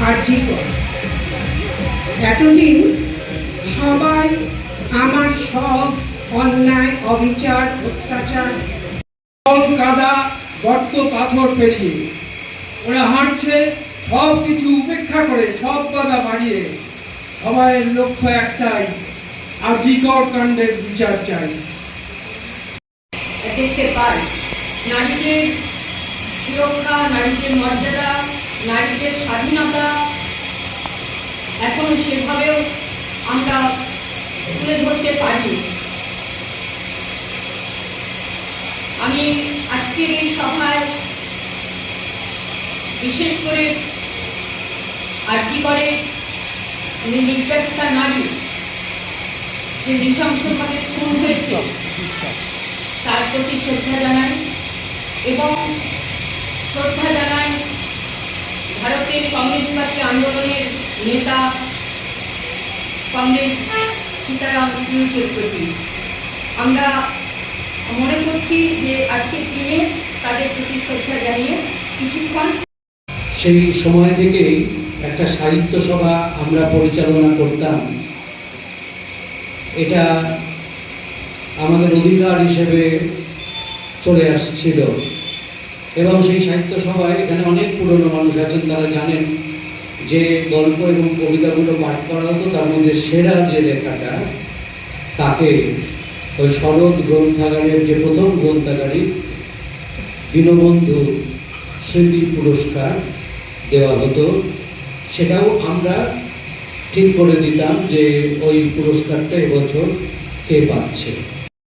করে। এতদিন সবাই আমার সব অন্যায়, অবিচার, অত্যাচার কাদা, গর্ত, পাথর পেরিয়ে ওরা হাঁটছে, সব কিছু উপেক্ষা করে, সব বাধা বাড়িয়ে সবাইয়ের লক্ষ্য একটাই আজিকর কাণ্ডের বিচার চাই। দেখতে পাই। নারীদের সুরক্ষা, নারীদের মর্যাদা নারীদের স্বাধীনতা এখনও সেভাবেও আমরা তুলে ধরতে পারি আমি আজকের এই সভায় বিশেষ করে আর্জি করে যে নির্যাতিতা নারী, যে নৃশংসভাবে খুন হয়েছে, তার প্রতি শ্রদ্ধা জানাই এবং শ্রদ্ধা জানাই ভারতের পার্টি, আন্দোলনের নেতা কমরেড সীতারাম প্রতি আমরা মনে করছি যে আজকের দিনে তাদের প্রতি শ্রদ্ধা জানিয়ে কিছুক্ষণ সেই সময় থেকেই একটা সাহিত্য সভা আমরা পরিচালনা করতাম। এটা আমাদের অধিকার হিসেবে চলে আসছিল। এবং সেই সাহিত্য সভায় এখানে অনেক পুরনো মানুষ আছেন, তারা জানেন যে গল্প এবং কবিতাগুলো পাঠ করা হতো, তার মধ্যে সেরা যে লেখাটা, তাকে ওই শরৎ গ্রন্থাগারের যে প্রথম গ্রন্থাগারী দীনবন্ধু স্মৃতি পুরস্কার দেওয়া হতো, সেটাও আমরা ঠিক করে দিতাম যে ওই পুরস্কারটা এবছর কে পাচ্ছে।